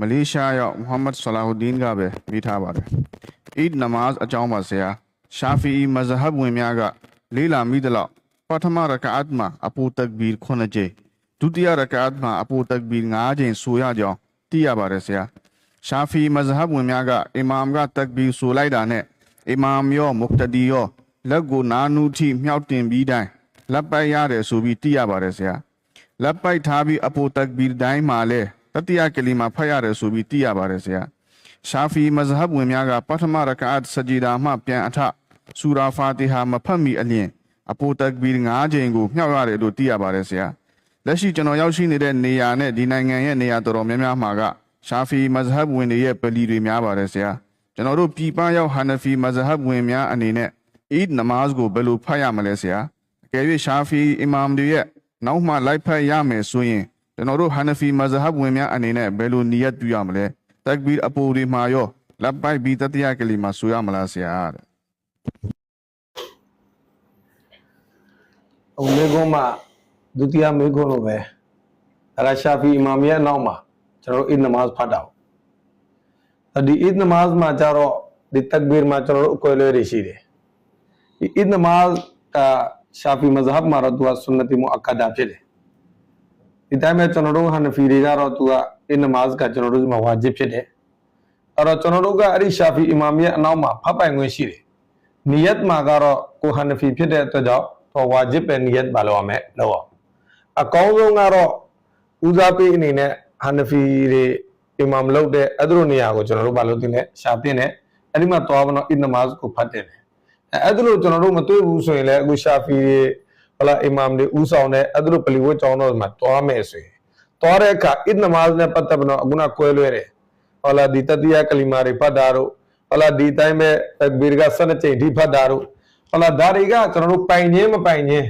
မလေးရှားရောက်မုဟမ္မဒ်ဆလာဟူဒီန်ကပဲမိထားပါတယ်အီဒ်နမတ်အကြောင်းပါဆရာရှာဖီမဇဟဘ်ဝင်များကလေးလာမိသလောက်ပထမရကာတ်မှာအပူတက်ဘီခုနှစ်ကြိမ်ဒုတိယရကာတ်မှာအပူတက်ဘီ၅ကြိမ်ဆိုရကြောင်းသိရပါတယ်ဆရာရှာဖီမဇဟဘ်ဝင်များကအီမာမ်ကတက်ဘီဆိုလိုက်တာနဲ့အီမာမ်ရောမုကတဒီရောလက်ကိုနာနူးထိမြောက်တင်ပြီးတိုင်းလက်ပိုက်ရတယ်ဆိုပြီးသိရပါတယ်ဆရာလက်ပိုက်ထားပြီးအပိုတက်ဘီတိုင်းမှာလဲ တတိယကလီမာဖတ်ရတယ်ဆိုပြီးသိရပါတယ်ဆရာရှာဖီမဇဟဘ်ဝင်များကပထမရကာတ်စဂျီဒါမှပြန်အထဆူရာဖာတီဟာမဖတ်မီအလျင်အပိုတက်ဘီ9ချိန်ကိုမြှောက်ရတယ်လို့သိရပါတယ်ဆရာလက်ရှိကျွန်တော်ရောက်ရှိနေတဲ့နေရာနဲ့ဒီနိုင်ငံရဲ့နေရာတော်တော်များများမှာကရှာဖီမဇဟဘ်ဝင်တွေရဲ့ပလီတွေများပါတယ်ဆရာကျွန်တော်တို့ပြည်ပရောက်ဟာနဖီမဇဟဘ်ဝင်များအနေနဲ့အီဒ်နမတ်ကိုဘယ်လိုဖတ်ရမလဲဆရာအကယ်၍ရှာဖီအီမာမ်တွေရဲ့နောက်မှလိုက်ဖက်ရမယ်ဆိုရင် ကျွန်တော်တို့ဟာနဖီမဇဟဘ်ဝင်များအနေနဲ့ဘယ်လိုနီယတ်ပြုရမလဲတက်ဘီအပူဒီမှာရောလက်ပိုက်ဘီတတိယကလီမှာဆိုရမလားဆရာတဲ့ဟိုမေကွန်းမှာဒုတိယမေကွန်းလိုပဲအရာရှာဖီအီမာမ်ရဲ့အနောက်မှာကျွန်တော်တို့အစ်နမတ်ဖတ်တာ။ဒီအစ်နမတ်မှာကျတော့ဒီတက်ဘီမှာကျွန်တော်တို့အကွဲလွဲတွေရှိတယ်။ဒီအစ်နမတ်ကရှာဖီမဇဟဘ်မှာတော့သူကဆွန်နတီမူအကဒါဖြစ်တယ်။ ဒီတိုင်းပဲကျွန်တော်တို့ဟန်နဖီတွေကတော့သူကအစ်နမတ်ကကျွန်တော်တို့ဒီမှာဝါဂျစ်ဖြစ်တယ်။အဲ့တော့ကျွန်တော်တို့ကအဲ့ဒီရှာဖီအီမာမ်ရဲ့အနောက်မှာဖတ်ပိုင်ခွင့်ရှိတယ်။နီယတ်မှာကတော့ကိုဟန်နဖီဖြစ်တဲ့အတွက်ကြောင့်တော့ဝါဂျစ်ပဲနီယတ်ပါလို့ရမယ်လို့အောင်အကောင်းဆုံးကတော့ဦးစားပေးအနေနဲ့ဟန်နဖီတွေအီမာမ်လုပ်တဲ့အဲ့ဒီလိုနေရာကိုကျွန်တော်တို့ဘာလို့တင်လဲရှာတင်တယ်အဲ့ဒီမှာသွားမလို့အစ်နမတ်ကိုဖတ်တယ်အဲအဲ့ဒီလိုကျွန်တော်တို့မတွေ့ဘူးဆိုရင်လည်းအခုရှာဖီတွေ ဟလာအီမာမ်တွေဦးဆောင်တဲ့အဲ့ဒီလိုပလီဝတ်ကျောင်းတော်မှာတွားမယ်ဆိုရင်တွားတဲ့အခါအစ်နမတ်နဲ့ပတ်သက်ပြီးတော့အခုနကွဲလွဲတယ်ဟလာဒီတတိယကလီမာတွေဖတ်တာတို့ဟလာဒီတိုင်းပဲတဘီရက12ချိန်ဒီဖတ်တာတို့ဟလာဒါတွေကကျွန်တော်တို့ပိုင်ခြင်းမပိုင်ခြင်း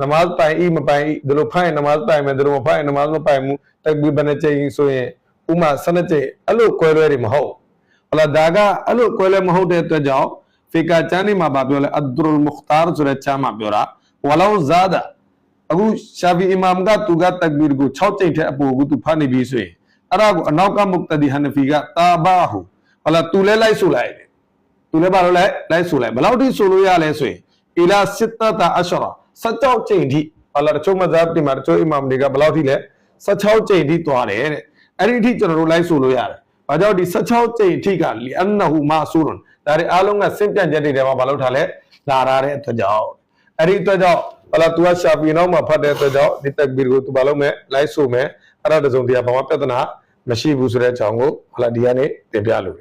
နမတ်ပိုင်ဤမပိုင်ဤဒီလိုဖိုင်နမတ်ပိုင်မယ်ဒီလိုမဖိုင်နမတ်မပိုင်ဘူးတဘီဘယ်နှချိန်ဆိုရင်ဥမာ12ချိန်အဲ့လိုကွဲလွဲတွေမဟုတ်ဟလာဒါကအဲ့လိုကွဲလွဲမဟုတ်တဲ့အတွက်ကြောင့်ဖီကာချန်နီမှာဗာပြောလဲအဒ်ဒရူလ်မုခတာဆိုတဲ့ချမ်းမှာပြောတာ ဝလောဇာဒါအခုရှာဖီအီမာမ်ကသူကတက်ဘီကို6ချိန်ထက်အပိုကိုသူဖတ်နေပြီဆိုရင်အဲ့ဒါကိုအနောက်ကမုတ်တဒီဟန်နဖီကတာဘာဟူဟလာသူလဲလိုက်ဆိုလိုက်တယ်သူလဲဘာလို့လဲလိုက်ဆိုလိုက်ဘယ်လောက်ထိဆိုလို့ရလဲဆိုရင်အီလာစစ်တတာအရှရာ16ချိန်ထိဟလာတချို့မဇပ်တွေမှာတချို့အီမာမ်တွေကဘယ်လောက်ထိလဲ16ချိန်ထိသွားတယ်တဲ့အဲ့ဒီအထိကျွန်တော်တို့လိုက်ဆိုလို့ရတယ်ဘာကြောင့်ဒီ16ချိန်ထိကလီအန်နဟူမာဆူရွန်ဒါတွေအားလုံးကစင့်ပြန့်ချက်တွေထဲမှာဘာလို့ထားလဲလာရတဲ့အတွက်ကြောင့် အဲ့ဒီအတွက်ကြောင့်ဟလာ तू ကရှာဖီနောက်မှာဖတ်တဲ့အတွက်ကြောင့်ဒီတက်ဘီကို तू ဘာလုပ်မဲ့လိုက်ဆိုမဲ့အဲ့ဒါတစုံတရာဘာမှပြဿနာမရှိဘူးဆိုတဲ့အကြောင်းကိုဟလာဒီကနေ့တင်ပြလို့